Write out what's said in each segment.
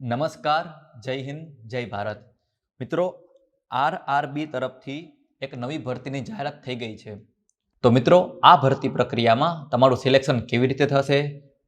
નમસ્કાર, જય હિન્દ, જય ભારત. મિત્રો આર આર તરફથી એક નવી ભરતીની જાહેરાત થઈ ગઈ છે. તો મિત્રો, આ ભરતી પ્રક્રિયામાં તમારું સિલેક્શન કેવી રીતે થશે?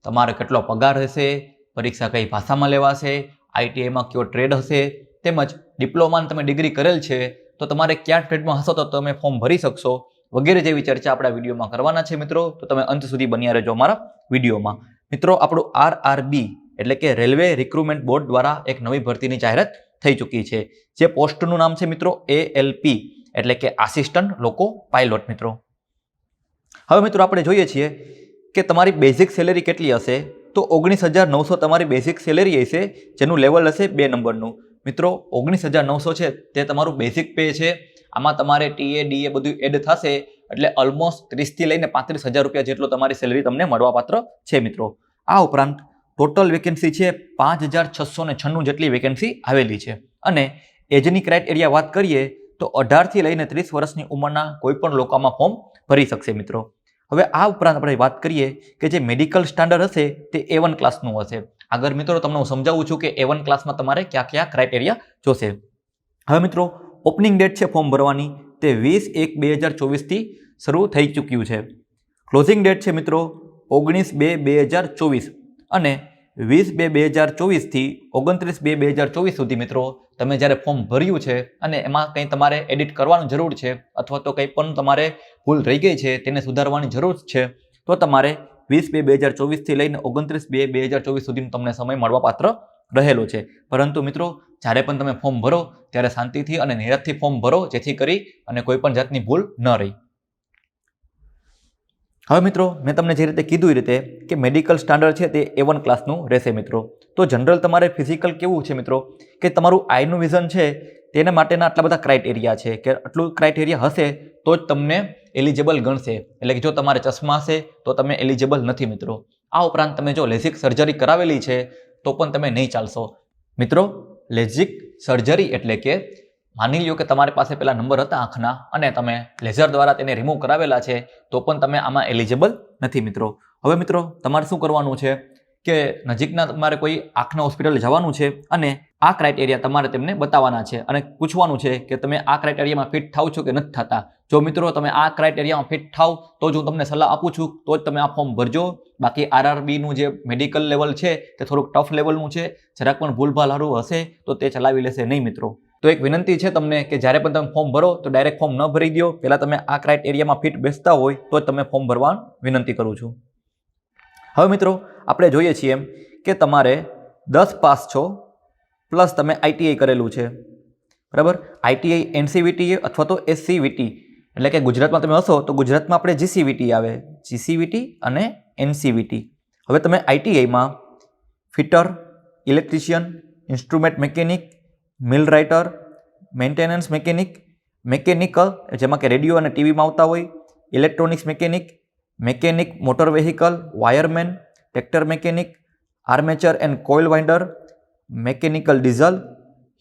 તમારે કેટલો પગાર હશે? પરીક્ષા કઈ ભાષામાં લેવાશે? આઈટીઆઈમાં કયો ટ્રેડ હશે? તેમજ ડિપ્લોમાની તમે ડિગ્રી કરેલ છે, તો તમારે કયા ટ્રેડમાં હશો, તો તમે ફોર્મ ભરી શકશો, વગેરે જેવી ચર્ચા આપણા વિડીયોમાં કરવાના છે મિત્રો. તો તમે અંત સુધી બન્યા રહેજો અમારા વિડીયોમાં. મિત્રો, આપણું આર આર બી એટલે કે રેલવે રિક્રુટમેન્ટ બોર્ડ દ્વારા એક નવી ભરતીની જાહેરાત થઈ ચૂકી છે. જે પોસ્ટનું નામ છે મિત્રો એએલપી એટલે કે આસિસ્ટન્ટ લોકો પાયલોટ મિત્રો. હવે મિત્રો આપણે જોઈએ છીએ કે તમારી બેઝિક સેલેરી કેટલી હશે? તો ઓગણીસ હજાર નવસો તમારી બેઝિક સેલેરી હશે, જેનું લેવલ હશે બે નંબરનું. મિત્રો, ઓગણીસ હજાર નવસો છે, તે તમારું બેઝિક પે છે. આમાં તમારે ટીએ ડીએ બધું એડ થશે, એટલે ઓલમોસ્ટ ત્રીસથી લઈને પાંત્રીસ હજાર રૂપિયા જેટલો તમારી સેલેરી તમને મળવાપાત્ર છે મિત્રો. આ ઉપરાંત ટોટલ વેકેન્સી છે પાંચ હજાર છસો ને છન્નું જેટલી વેકેન્સી આવેલી છે. અને એજની ક્રાઇટેરિયા વાત કરીએ, તો અઢારથી લઈને ત્રીસ વર્ષની ઉંમરના કોઈ પણ લોકોમાં ફોર્મ ભરી શકશે મિત્રો. હવે આ ઉપરાંત આપણે વાત કરીએ કે જે મેડિકલ સ્ટાન્ડર્ડ હશે, તે એ વન ક્લાસનું હશે. આગળ મિત્રો તમને હું સમજાવું છું કે એ વન ક્લાસમાં તમારે કયા કયા ક્રાઇટેરિયા જોશે. હવે મિત્રો ઓપનિંગ ડેટ છે ફોર્મ ભરવાની, તે વીસ એક બે હજાર ચોવીસથી શરૂ થઈ ચૂક્યું છે. ક્લોઝિંગ ડેટ છે મિત્રો, ઓગણીસ બે બે હજાર ચોવીસ. અને વીસ બે બે હજાર ચોવીસથી ઓગણત્રીસ બે બે હજાર ચોવીસ સુધી મિત્રો, તમે જ્યારે ફોર્મ ભર્યું છે અને એમાં કંઈ તમારે એડિટ કરવાની જરૂર છે અથવા તો કંઈ પણ તમારે ભૂલ રહી ગઈ છે, તેને સુધારવાની જરૂર છે, તો તમારે વીસ બે બે હજાર ચોવીસથી લઈને ઓગણત્રીસ બે બે હજાર ચોવીસ સુધીનો તમને સમય મળવાપાત્ર રહેલો છે. પરંતુ મિત્રો, જ્યારે પણ તમે ફોર્મ ભરો, ત્યારે શાંતિથી અને નિરાતથી ફોર્મ ભરો, જેથી કરી અને કોઈ પણ જાતની ભૂલ ન રહી. હવે મિત્રો, મેં તમને જે રીતે કીધું એ રીતે કે મેડિકલ સ્ટાન્ડર્ડ છે તે એ વન ક્લાસનું રહેશે મિત્રો. તો જનરલ તમારે ફિઝિકલ કેવું છે મિત્રો? કે તમારું આઈનું વિઝન છે તેના માટેના આટલા બધા ક્રાઇટેરિયા છે. કે આટલું ક્રાઇટેરિયા હશે તો જ તમને એલિજિબલ ગણશે. એટલે કે જો તમારે ચશ્મા હશે તો તમે એલિજિબલ નથી મિત્રો. આ ઉપરાંત તમે જો લેઝિક સર્જરી કરાવેલી છે તો પણ તમે નહીં ચાલશો. મિત્રો લેઝિક સર્જરી એટલે કે માની લ્યો કે તમારી પાસે પેલા નંબર હતા આંખના અને તમે લેઝર દ્વારા તેને રિમૂવ કરાવેલા છે, તો પણ તમે આમાં એલિજિબલ નથી મિત્રો. હવે મિત્રો, તમારે શું કરવાનું છે કે નજીકના તમારે કોઈ આંખના હોસ્પિટલ જવાનું છે અને આ ક્રાઇટેરિયા તમારે તેમને બતાવવાના છે અને પૂછવાનું છે કે તમે આ ક્રાઇટેરિયામાં ફિટ થાવ છો કે નથી થતા. જો મિત્રો તમે આ ક્રાઇટેરિયામાં ફિટ થાવ, તો જ હું તમને સલાહ આપું છું, તો જ તમે આ ફોર્મ ભરજો. બાકી આરઆરબીનું જે મેડિકલ લેવલ છે તે થોડુંક ટફ લેવલનું છે. જરાક પણ ભૂલભાલ હારું હશે, તો તે ચલાવી લેશે નહીં મિત્રો. તો એક વિનંતી છે તમને કે જ્યારે પણ તમે ફોર્મ ભરો તો ડાયરેક્ટ ફોર્મ ન ભરી દો પહેલાં તમે આ ક્રાઇટેરિયામાં ફિટ બેસતા હોય તો જ તમે ફોર્મ ભરવા વિનંતી કરું છું. હવે મિત્રો, આપણે જોઈએ છીએ એમ કે તમારે દસ પાસ છો પ્લસ તમે આઈટીઆઈ કરેલું છે. બરાબર? આઈટીઆઈ એનસીવીટી અથવા તો એસસીવીટી એટલે કે ગુજરાતમાં તમે હશો તો ગુજરાતમાં આપણે જીસીવીટી આવે. જીસીવીટી અને એનસીવીટી હવે તમે આઈટીઆઈમાં fitter electrician instrument mechanic millwright maintenance mechanic mechanical જેમાં કે રેડિયો અને ટીવીમાં આવતા હોય electronics mechanic mechanic motor vehicle wireman tractor mechanic armature and coil winder mechanical diesel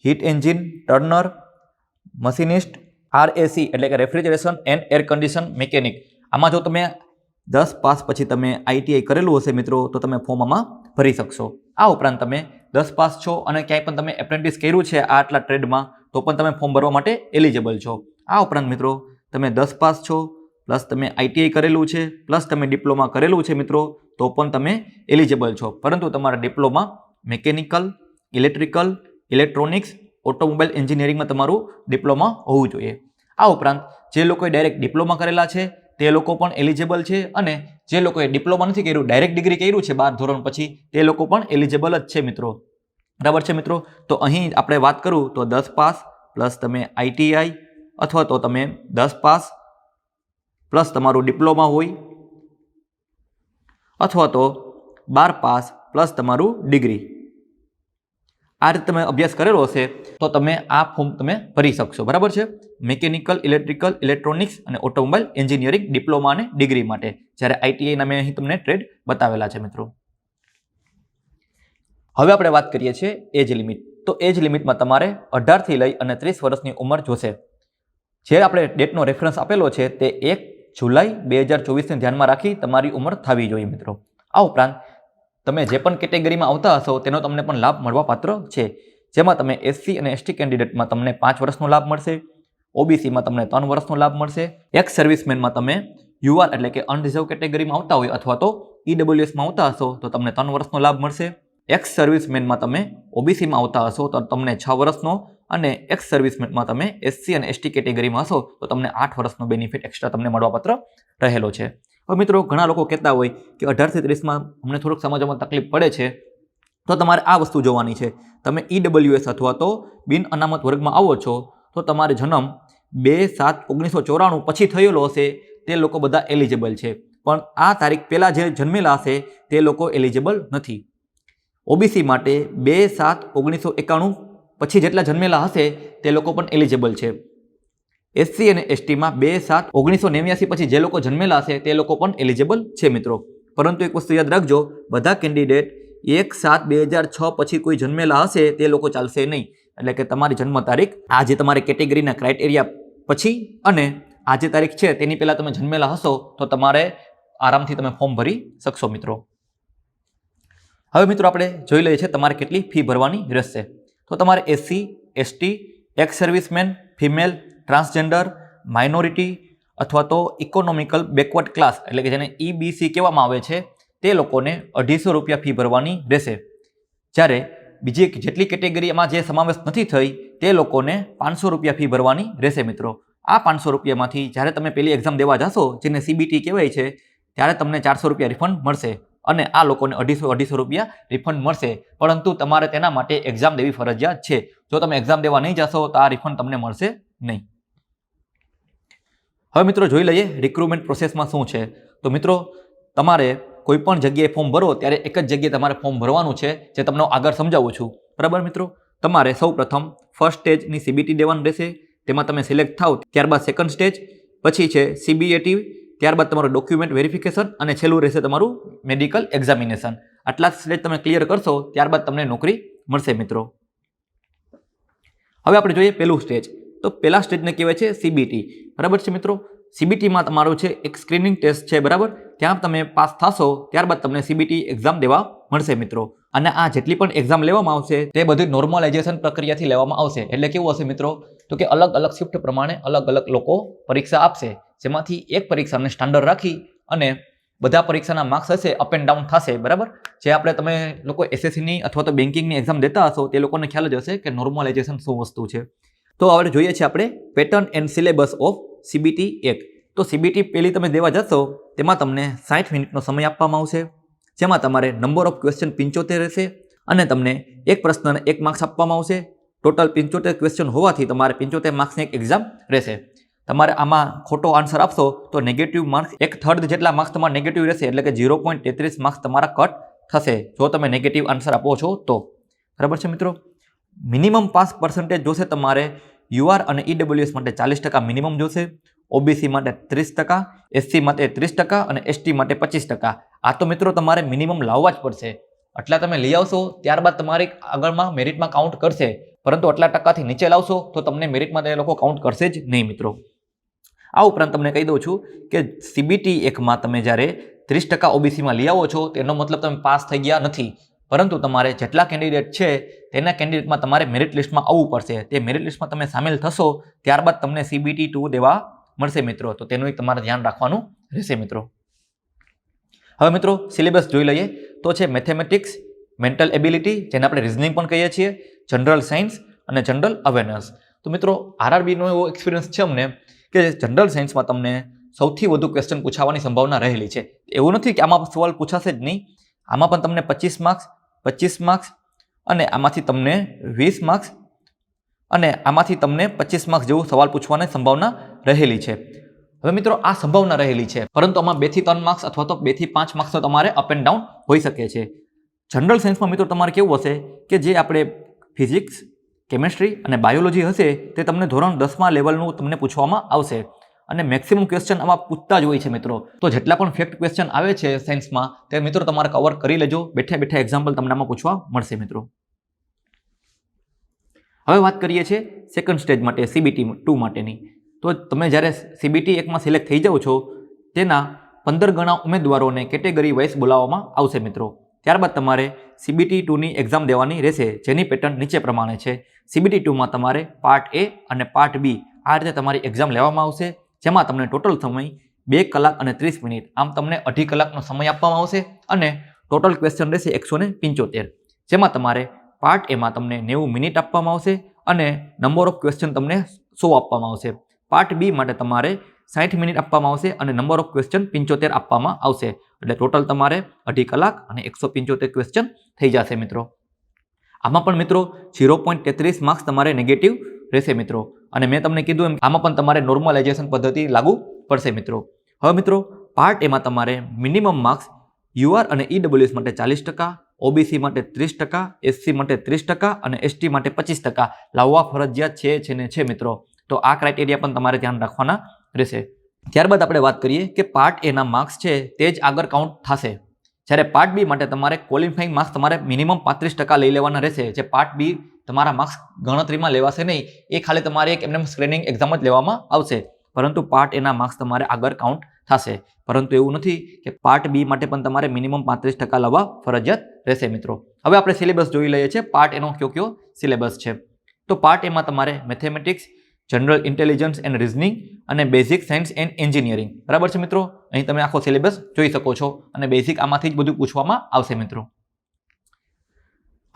heat engine turner machinist RAC એટલે કે refrigeration and air condition mechanic આમાં જો તમે દસ પાસ પછી તમે આઈટીઆઈ કરેલું હશે મિત્રો, તો તમે ફોર્મ આમાં ભરી શકશો. આ ઉપરાંત તમે દસ પાસ છો અને ક્યાંય પણ તમે એપ્રેન્ટિસ કર્યું છે આ આટલા ટ્રેડમાં તો પણ તમે ફોર્મ ભરવા માટે એલિજિબલ છો. આ ઉપરાંત મિત્રો, તમે દસ પાસ છો પ્લસ તમે આઈટીઆઈ કરેલું છે પ્લસ તમે ડિપ્લોમા કરેલું છે મિત્રો, તો પણ તમે એલિજિબલ છો. પરંતુ તમારા diploma mechanical electrical electronics automobile એન્જિનિયરિંગમાં તમારું ડિપ્લોમા હોવું જોઈએ. આ ઉપરાંત, જે લોકોએ ડાયરેક્ટ ડિપ્લોમા કરેલા છે, તે લોકો પણ એલિજિબલ છે અને જે લોકોએ ડિપ્લોમા નથી કર્યું ડાયરેક્ટ ડિગ્રી કર્યું છે બાર ધોરણ પછી, તે લોકો પણ એલિજિબલ જ છે મિત્રો. બરાબર છે મિત્રો? તો અહીં આપણે વાત કરું તો દસ પાસ પ્લસ તમે આઈટીઆઈ અથવા તો તમે દસ પાસ પ્લસ તમારું ડિપ્લોમા હોય અથવા તો બાર પાસ પ્લસ તમારું ડિગ્રી. આ રીતે તમે અભ્યાસ કરેલો હશે તો તમે આ ફોર્મ તમે ભરી શકશો. બરાબર છે? મિકેનિકલ ઇલેક્ટ્રિકલ ઇલેક્ટ્રોનિક્સ અને ઓટોમોબાઈલ એન્જિનિયરિંગ ડિપ્લોમા અને ડિગ્રી માટે. જ્યારે આઈટીઆઈના મેં અહીં તમને ટ્રેડ બતાવેલા છે મિત્રો. હવે આપણે વાત કરીએ છીએ એજ લિમિટ તો એજ લિમિટમાં તમારે અઢારથી લઈ અને ત્રીસ વર્ષની ઉંમર જોશે. જે આપણે ડેટનો રેફરન્સ આપેલો છે તે એક જુલાઈ બે હજાર ચોવીસને ધ્યાનમાં રાખી તમારી ઉંમર થવી જોઈએ મિત્રો. આ ઉપરાંત તમે જે પણ કેટેગરીમાં આવતા હશો તેનો તમને પણ લાભ મળવા પાત્ર છે. જેમાં તમે એસસી અને એસટી કેન્ડિડેટમાં તમને પાંચ વર્ષનો લાભ મળશે. ઓબીસીમાં તમને ત્રણ વર્ષનો લાભ મળશે. એક્સ સર્વિસમેનમાં તમે યુઆર એટલે કે અનરિઝર્વ કેટેગરીમાં આવતા હોય અથવા તો ઈડબ્લ્યુએસમાં આવતા હશો તો તમને ત્રણ વર્ષનો લાભ મળશે. એક્સ સર્વિસમેનમાં તમે ઓબીસીમાં આવતા હશો, તો તમને છ વર્ષનો અને એક્સ સર્વિસમેનમાં તમે એસસી અને એસટી કેટેગરીમાં હશો, તો તમને આઠ વર્ષનો બેનિફિટ એક્સ્ટ્રા તમને મળવાપાત્ર રહેલો છે. હવે મિત્રો, ઘણા લોકો કહેતા હોય કે અઢારથી ત્રીસમાં અમને થોડુંક સમજવામાં તકલીફ પડે છે, તો તમારે આ વસ્તુ જોવાની છે. તમે ઈડબ્લ્યુએસ અથવા તો બિન અનામત વર્ગમાં આવો છો, તો તમારે જન્મ બે સાત ઓગણીસો ચોરાણું પછી થયેલો હશે, તે લોકો બધા એલિજિબલ છે. પણ આ તારીખ પહેલાં જે જન્મેલા હશે, તે લોકો એલિજિબલ નથી. ઓબીસી માટે બે સાત ઓગણીસો એકાણું પછી જેટલા જન્મેલા હશે તે લોકો પણ એલિજિબલ છે. એસસી અને એસટીમાં બે સાત ઓગણીસો નેવ્યાસી પછી જે લોકો જન્મેલા હશે તે લોકો પણ એલિજિબલ છે મિત્રો. પરંતુ એક વસ્તુ યાદ રાખજો, બધા કેન્ડિડેટ એક સાત બે હજાર છ પછી કોઈ જન્મેલા હશે તે લોકો ચાલશે નહીં. એટલે કે તમારી જન્મ તારીખ આ જે તમારી કેટેગરીના ક્રાઇટેરિયા પછી અને આ જે તારીખ છે તેની પહેલાં તમે જન્મેલા હશો તો તમારે આરામથી તમે ફોર્મ ભરી શકશો મિત્રો. હવે મિત્રો આપણે જોઈ લઈએ છીએ તમારે કેટલી ફી ભરવાની રહેશે. તો તમારે SC ST ex serviceman female transgender minority અથવા તો ઇકોનોમિકલ બેકવર્ડ ક્લાસ એટલે કે જેને ઈબીસી કહેવામાં આવે છે, તે લોકોને અઢીસો રૂપિયા ફી ભરવાની રહેશે. જ્યારે બીજી જેટલી કેટેગરીમાં જે સમાવેશ નથી થઈ, તે લોકોને પાંચસો રૂપિયા ફી ભરવાની રહેશે મિત્રો. આ પાંચસો રૂપિયામાંથી જ્યારે તમે પેલી એક્ઝામ દેવા જશો, જેને સીબીટી કહેવાય છે, ત્યારે તમને ચારસો રૂપિયા રિફંડ મળશે. અને આ લોકોને અઢીસો અઢીસો રૂપિયા રિફંડ મળશે. પરંતુ તમારે તેના માટે એક્ઝામ દેવી ફરજિયાત છે. જો તમે એક્ઝામ દેવા નહીં જશો, તો આ રિફંડ તમને મળશે નહીં. હવે મિત્રો જોઈ લઈએ રિક્રુટમેન્ટ પ્રોસેસમાં શું છે. તો મિત્રો, તમારે કોઈપણ જગ્યાએ ફોર્મ ભરો, ત્યારે એક જ જગ્યાએ તમારે ફોર્મ ભરવાનું છે, જે તમને આગળ સમજાવું છું. બરાબર મિત્રો? તમારે સૌ પ્રથમ ફર્સ્ટ સ્ટેજની સીબીટી દેવાનું રહેશે. તેમાં તમે સિલેક્ટ થાવ ત્યારબાદ સેકન્ડ સ્ટેજ પછી છે સીબીએટી ત્યારબાદ તમારું ડોક્યુમેન્ટ વેરિફિકેશન અને છેલ્લું રહેશે તમારું મેડિકલ એક્ઝામિનેશન આટલા સ્ટેજ તમે ક્લિયર કરશો, ત્યારબાદ તમને નોકરી મળશે મિત્રો. હવે આપણે જોઈએ પહેલું સ્ટેજ તો પહેલા સ્ટેજને કહેવાય છે સીબીટી બરાબર છે મિત્રો? સીબીટીમાં તમારું છે એક સ્ક્રીનિંગ ટેસ્ટ છે, બરાબર? ત્યાં તમે પાસ થશો, ત્યારબાદ તમને સીબીટી એક્ઝામ દેવા મળશે મિત્રો. અને આ જેટલી પણ એક્ઝામ લેવામાં આવશે, તે બધી નોર્મલાઇઝેશન પ્રક્રિયાથી લેવામાં આવશે. એટલે કેવું હશે મિત્રો? તો કે અલગ અલગ શિફ્ટ પ્રમાણે અલગ અલગ લોકો પરીક્ષા આપશે. જેમાંથી એક પરીક્ષાને સ્ટાન્ડર્ડ રાખી અને બધા પરીક્ષાના માર્ક્સ હશે અપ એન્ડ ડાઉન થશે, બરાબર? જે આપણે તમે લોકો એસએસસીની અથવા તો બેન્કિંગની એક્ઝામ દેતા હશો, તે લોકોને ખ્યાલ જ હશે કે નોર્મલાઇઝેશન શું વસ્તુ છે. તો હવે જોઈએ છીએ આપણે pattern and syllabus of CBT એક. તો સીબીટી પહેલી તમે દેવા જશો, તેમાં તમને સાઠ મિનિટનો સમય આપવામાં આવશે, જેમાં તમારે નંબર ઓફ ક્વેશ્ચન પંચોતેર રહેશે અને તમને એક પ્રશ્નને એક માર્ક્સ આપવામાં આવશે. ટોટલ પંચોતેર ક્વેશ્ચન હોવાથી તમારે પંચોતેર માર્ક્સની એક એક્ઝામ રહેશે. તમારે આમાં ખોટો આન્સર આપશો તો નેગેટિવ માર્ક્સ એક થર્ડ જેટલા માર્ક્સ તમારા નેગેટિવ રહેશે, એટલે કે ઝીરો પોઈન્ટ તેત્રીસ માર્ક્સ તમારા કટ થશે. જો તમે નેગેટિવ આન્સર આપો છો તો. બરાબર છે મિત્રો? મિનિમમ પાસ પર્સન્ટેજ જોશે તમારે યુઆર અને ઈડબ્લ્યુએસ માટે ચાલીસ ટકા મિનિમમ જોશે ઓબીસી માટે ત્રીસ ટકા એસસી માટે ત્રીસ ટકા અને એસટી માટે પચીસ ટકા. આ તો મિત્રો તમારે મિનિમમ લાવવા જ પડશે. આટલા તમે લઈ આવશો, ત્યારબાદ તમારી આગળમાં મેરિટમાં કાઉન્ટ કરશે. પરંતુ આટલા ટકાથી નીચે લાવશો તો તમને મેરિટમાં તે લોકો કાઉન્ટ કરશે જ નહીં મિત્રો. આ ઉપરાંત તમને કહી દઉં છું કે સીબીટી એકમાં તમે જ્યારે ત્રીસ ટકા ઓબીસીમાં લઈ આવો છો, તેનો મતલબ તમે પાસ થઈ ગયા નથી. પરંતુ તમારે જેટલા કેન્ડિડેટ છે, તેના કેન્ડિડેટમાં તમારે મેરિટ લિસ્ટમાં આવવું પડશે. તે મેરિટ લિસ્ટમાં તમે સામેલ થશો, ત્યારબાદ તમને સીબીટી ટુ દેવા મળશે મિત્રો. તો તેનું એક તમારે ધ્યાન રાખવાનું રહેશે મિત્રો. હવે મિત્રો સિલેબસ જોઈ લઈએ. તો છે મેથેમેટિક્સ મેન્ટલ એબિલિટી જેને આપણે રિઝનિંગ પણ કહીએ છીએ જનરલ સાયન્સ અને જનરલ અવેરનેસ તો મિત્રો આરઆરબીનો એવો એક્સપિરિયન્સ છે અમને કે જનરલ સાયન્સમાં તમને સૌથી વધુ ક્વેશ્ચન પૂછાવાની સંભાવના રહેલી છે. એવું નથી કે આમાં સવાલ પૂછાશે જ નહીં. આમાં પણ તમને પચીસ માર્ક્સ પચીસ માર્ક્સ અને આમાંથી તમને વીસ માર્ક્સ અને આમાંથી તમને પચીસ માર્ક્સ જેવું સવાલ પૂછવાની સંભાવના રહેલી છે. હવે મિત્રો, આ સંભાવના રહેલી છે. પરંતુ આમાં બેથી ત્રણ માર્ક્સ અથવા તો બેથી પાંચ માર્ક્સનો તમારે અપ એન્ડ ડાઉન હોઈ શકે છે. જનરલ સાયન્સમાં મિત્રો તમારે કેવું હશે કે જે આપણે ફિઝિક્સ કેમેસ્ટ્રી અને બાયોલોજી હશે તે તમને ધોરણ દસમાં લેવલનું તમને પૂછવામાં આવશે. અને મેક્સિમમ ક્વેશ્ચન આમાં પૂછતા જ હોય છે મિત્રો. તો જેટલા પણ ફેક્ટ ક્વેશ્ચન આવે છે સાયન્સમાં તે મિત્રો તમારે કવર કરી લેજો. બેઠા બેઠા એક્ઝામ્પલ તમને આમાં પૂછવા મળશે મિત્રો. હવે વાત કરીએ છીએ સેકન્ડ સ્ટેજ માટે સીબીટી ટુ માટેની. તો તમે જ્યારે સીબીટી એકમાં સિલેક્ટ થઈ જાઓ છો, તેના પંદર ગણા ઉમેદવારોને કેટેગરી વાઇઝ બોલાવવામાં આવશે મિત્રો. ત્યારબાદ તમારે સીબીટી ટુની એક્ઝામ દેવાની રહેશે, જેની પેટર્ન નીચે પ્રમાણે છે. સીબીટી ટુમાં તમારે પાર્ટ એ અને પાર્ટ બી આ રીતે તમારી એક્ઝામ લેવામાં આવશે, જેમાં તમને ટોટલ સમય બે કલાક અને ત્રીસ મિનિટ. આમ તમને અઢી કલાકનો સમય આપવામાં આવશે અને ટોટલ ક્વેશ્ચન રહેશે એકસો ને પંચોતેર. જેમાં તમારે પાર્ટ એમાં તમને નેવું મિનિટ આપવામાં આવશે અને નંબર ઓફ ક્વેશ્ચન તમને સો આપવામાં આવશે. પાર્ટ બી માટે તમારે સાઠ મિનિટ આપવામાં આવશે અને નંબર ઓફ ક્વેશ્ચન પંચોતેર આપવામાં આવશે. એટલે ટોટલ તમારે અઢી કલાક અને એકસો પંચોતેર ક્વેશ્ચન થઈ જશે મિત્રો. આમાં પણ મિત્રો ઝીરો પોઈન્ટ તેત્રીસ માર્ક્સ તમારે નેગેટિવ રહેશે મિત્રો. અને મેં તમને કીધું એમ આમાં પણ તમારે નોર્મલાઇઝેશન પદ્ધતિ લાગુ પડશે મિત્રો. હવે મિત્રો પાર્ટ એમાં તમારે મિનિમમ માર્ક્સ યુઆર અને ઈડબ્લ્યુએસ માટે ચાલીસ ટકા ઓબીસી માટે ત્રીસ ટકા એસસી માટે ત્રીસ ટકા અને એસટી માટે પચીસ ટકા. લાવવા ફરજિયાત છે છે ને છે મિત્રો. તો આ ક્રાઇટેરિયા પણ તમારે ધ્યાન રાખવાના રહેશે. ત્યારબાદ આપણે વાત કરીએ કે પાર્ટ એના માર્ક્સ છે, તે જ આગળ કાઉન્ટ થશે. જ્યારે પાર્ટ બી માટે તમારે ક્વોલિફાઈંગ માર્ક્સ તમારે મિનિમમ પાંત્રીસ ટકા લઈ લેવાના રહેશે. જે પાર્ટ બી તમારા માર્ક્સ ગણતરીમાં લેવાશે નહીં. એ ખાલી તમારે એક એમને સ્ક્રીનિંગ એક્ઝામ જ લેવામાં આવશે. પરંતુ પાર્ટ એના માર્ક્સ તમારે આગળ કાઉન્ટ થશે. પરંતુ એવું નથી કે પાર્ટ બી માટે પણ તમારે મિનિમમ પાંત્રીસ ટકા લાવવા ફરજિયાત રહેશે મિત્રો. હવે આપણે સિલેબસ જોઈ લઈએ છીએ. પાર્ટ એનો કયો કયો સિલેબસ છે? તો પાર્ટ એમાં તમારે mathematics general intelligence and reasoning અને બેઝિક સાયન્સ એન્ડ એન્જિનિયરિંગ બરાબર છે મિત્રો? અહીં તમે આખો સિલેબસ જોઈ શકો છો અને બેઝિક આમાંથી જ બધું પૂછવામાં આવશે મિત્રો.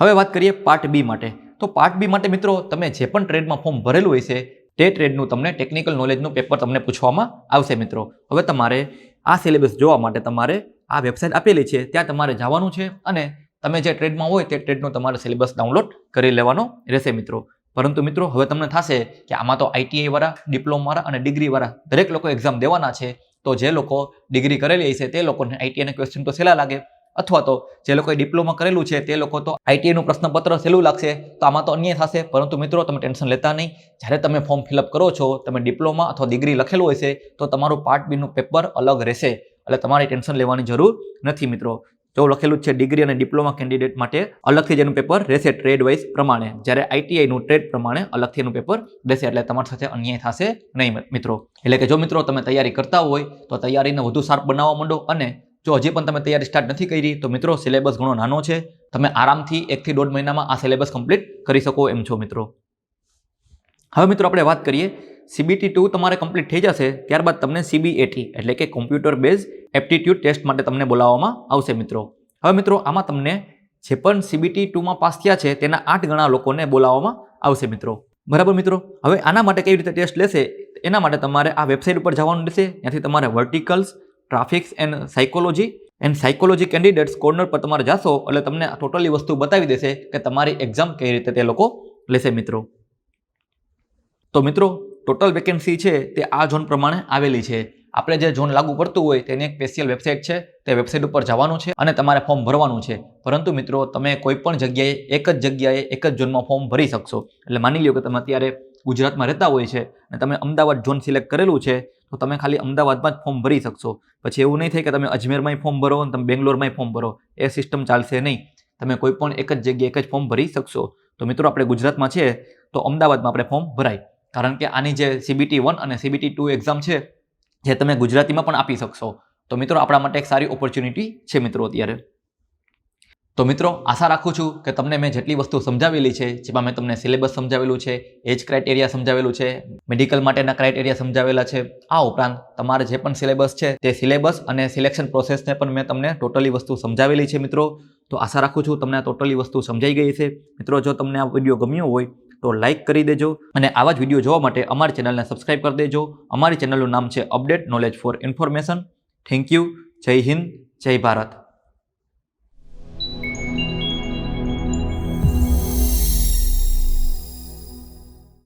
હવે વાત કરીએ પાર્ટ બી માટે. તો પાર્ટ બી માટે મિત્રો, તમે જે પણ ટ્રેડમાં ફોર્મ ભરેલું હોય છે, તે ટ્રેડનું તમને ટેકનિકલ નોલેજનું પેપર તમને પૂછવામાં આવશે મિત્રો. હવે તમારે આ સિલેબસ જોવા માટે તમારે આ વેબસાઇટ આપેલી છે, ત્યાં તમારે જવાનું છે અને તમે જે ટ્રેડમાં હોય તે ટ્રેડનો તમારે સિલેબસ ડાઉનલોડ કરી લેવાનો રહેશે મિત્રો. પરંતુ મિત્રો, હવે તમને થશે કે આમાં તો આઈટીઆઈ વાળા ડિપ્લોમાવાળા અને ડિગ્રી વાળા દરેક લોકો એક્ઝામ દેવાના છે. તો જે લોકો ડિગ્રી કરેલી છે તે લોકોને આઈટીઆઈના ક્વેશ્ચન તો સહેલા લાગે. અથવા તો જે લોકોએ ડિપ્લોમા કરેલું છે, તે લોકો તો આઈટીઆઈનું પ્રશ્નપત્ર સહેલું લાગશે. તો આમાં તો અન્ય થશે. પરંતુ મિત્રો, તમે ટેન્શન લેતા નહીં. જ્યારે તમે ફોર્મ ફિલઅપ કરો છો, તમે ડિપ્લોમા અથવા ડિગ્રી લખેલું હશે, તો તમારું પાર્ટ બીનું પેપર અલગ રહેશે. એટલે તમારે ટેન્શન લેવાની જરૂર નથી મિત્રો. જો લખેલું છે ડિગ્રી અને ડિપ્લોમા કેન્ડિડેટ માટે અલગથી જેનું પેપર રહેશે ટ્રેડ વાઇઝ પ્રમાણે. જ્યારે આઈટીઆઈનું ટ્રેડ પ્રમાણે અલગથી એનું પેપર રહેશે એટલે તમારી સાથે અન્યાય થશે નહીં મિત્રો. એટલે કે જો મિત્રો તમે તૈયારી કરતા હોય, તો તૈયારીને વધુ શાર્પ બનાવવા માંડો અને જો હજી પણ તમે તૈયારી સ્ટાર્ટ નથી કરી, તો મિત્રો સિલેબસ ઘણો નાનો છે. તમે આરામથી એકથી દોઢ મહિનામાં આ સિલેબસ કમ્પ્લીટ કરી શકો એમ છો, મિત્રો. હવે મિત્રો આપણે વાત કરીએ સીબીટી ટુ તમારે કમ્પ્લીટ થઈ જશે, ત્યારબાદ તમને સીબીએટી, એટલે કે કોમ્પ્યુટર બેઝ એપ્ટિટ્યૂડ ટેસ્ટ માટે તમને બોલાવવામાં આવશે મિત્રો. હવે મિત્રો, આમાં તમને જે પણ સીબીટી ટુમાં પાસ થયા છે, તેના આઠ ગણા લોકોને બોલાવવામાં આવશે મિત્રો. બરાબર મિત્રો? હવે આના માટે કેવી રીતે ટેસ્ટ લેશે? એના માટે તમારે આ વેબસાઇટ ઉપર જવાનું રહેશે. ત્યાંથી તમારે verticals traffics and psychology and psychology candidates corner પર તમારે જાશો, એટલે તમને ટોટલી વસ્તુ બતાવી દેશે કે તમારી એક્ઝામ કઈ રીતે તે લોકો લેશે મિત્રો. તો મિત્રો ટોટલ વેકેન્સી છે તે આ ઝોન પ્રમાણે આવેલી છે. આપણે જે ઝોન લાગુ પડતું હોય તેની એક સ્પેશિયલ વેબસાઇટ છે. તે વેબસાઇટ ઉપર જવાનું છે અને તમારે ફોર્મ ભરવાનું છે. પરંતુ મિત્રો, તમે કોઈ પણ જગ્યાએ, એક જ જગ્યાએ, એક જ ઝોનમાં ફોર્મ ભરી શકશો. એટલે માની લ્યો કે તમે અત્યારે ગુજરાતમાં રહેતા હોય છે અને તમે અમદાવાદ ઝોન સિલેક્ટ કરેલું છે, તો તમે ખાલી અમદાવાદમાં જ ફોર્મ ભરી શકશો. પછી એવું નહીં થાય કે તમે અજમેરમાંય ફોર્મ ભરો અને તમે બેંગ્લોરમાંય ફોર્મ ભરો. એ સિસ્ટમ ચાલશે નહીં. તમે કોઈ પણ એક જ જગ્યાએ એક જ ફોર્મ ભરી શકશો. તો મિત્રો, આપણે ગુજરાતમાં છે, તો અમદાવાદમાં આપણે ફોર્મ ભરાય. કારણ કે આની જે સીબીટી વન અને સીબીટી ટુ એક્ઝામ છે, જે તમે ગુજરાતીમાં પણ આપી શકશો. તો મિત્રો, આપણા માટે એક સારી ઓપોર્ચ્યુનિટી છે મિત્રો અત્યારે. તો મિત્રો, આશા રાખું છું કે તમને મેં જેટલી વસ્તુ સમજાવેલી છે, જેમાં મેં તમને સિલેબસ સમજાવેલું છે એજ ક્રાઇટેરિયા સમજાવેલું છે મેડિકલ માટેના ક્રાઇટેરિયા સમજાવેલા છે, આ ઉપરાંત તમારે જે પણ સિલેબસ છે તે સિલેબસ અને સિલેક્શન પ્રોસેસને પણ મેં તમને ટોટલી વસ્તુ સમજાવેલી છે મિત્રો. તો આશા રાખું છું તમને આ ટોટલી વસ્તુ સમજાઈ ગઈ છે મિત્રો, જો તમને આ વીડિયો ગમ્યો હોય તો લાઇક કરી દેજો અને આવા જ વીડિયો જોવા માટે અમારી ચેનલને સબસ્ક્રાઇબ કરી દેજો. અમારી ચેનલનું નામ છે update knowledge for information thank you Jai Hind, Jai Bharat.